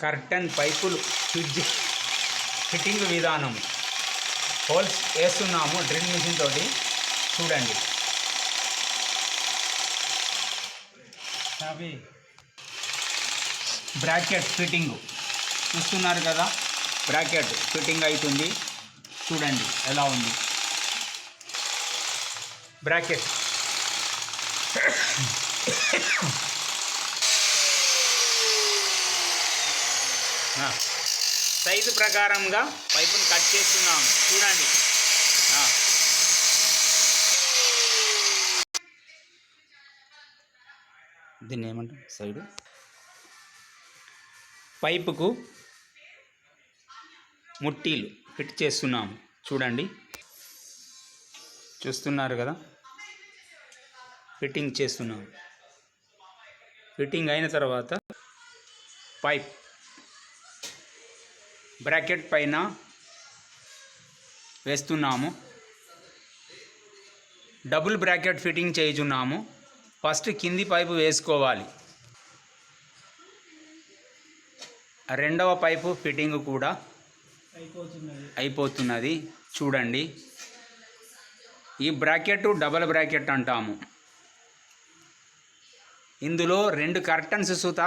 Curtain పైపులు fridge fitting విధానం holes వేస్తున్నాము డ్రిల్ మిషన్ తోటి. చూడండి. అవి బ్రాకెట్ ఫిట్టింగ్. చూస్తున్నారు కదా? బ్రాకెట్ ఫిట్టింగ్ అవుతుంది చూడండి ఎలా ఉంది. బ్రాకెట్. సైజు ప్రకారంగా పైపును కట్ చేస్తున్నాము చూడండి. దీన్ని ఏమంటారు? సైడు. పైపుకు ముట్టీలు ఫిట్ చేస్తున్నాము చూడండి. చూస్తున్నారు కదా? ఫిట్టింగ్ చేస్తున్నాము ఫిట్టింగ్ అయిన తర్వాత పైప్ బ్రాకెట్ పైన వేస్తున్నాము. డబుల్ బ్రాకెట్ ఫిట్టింగ్ చేయుచున్నాము. ఫస్ట్ కింది పైపు వేసుకోవాలి. రెండవ పైపు ఫిట్టింగ్ కూడా అయిపోతున్నది. చూడండి. ఈ బ్రాకెట్ డబల్ బ్రాకెట్ అంటాము. ఇందులో రెండు కర్టన్స్ సుత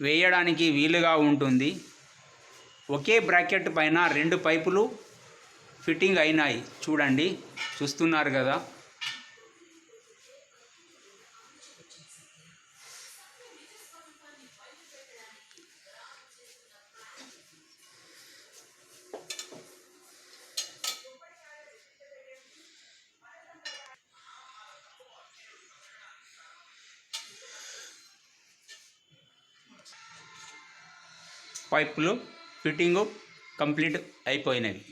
వేయడానికి వీలుగా ఉంటుంది. ఒకే బ్రాకెట్ పైన రెండు పైపులు ఫిట్టింగ్ అయినాయి. చూడండి చూస్తున్నారు కదా. పైపులు ఫిట్టింగు కంప్లీట్ అయిపోయినవి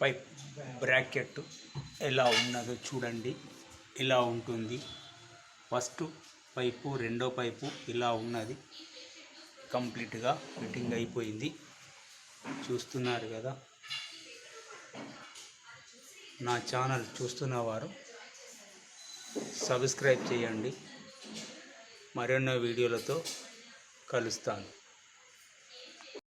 పైప్ బ్రాకెట్ ఎలా ఉన్నదో చూడండి. ఇలా ఉంటుంది. ఫస్ట్ పైపు రెండో పైపు ఇలా ఉన్నది. కంప్లీట్గా ఫిట్టింగ్ అయిపోయింది. చూస్తున్నారు కదా. నా ఛానల్ చూస్తున్నవారు సబ్స్క్రైబ్ చేయండి. మరెన్నో వీడియోలతో కలుస్తాను.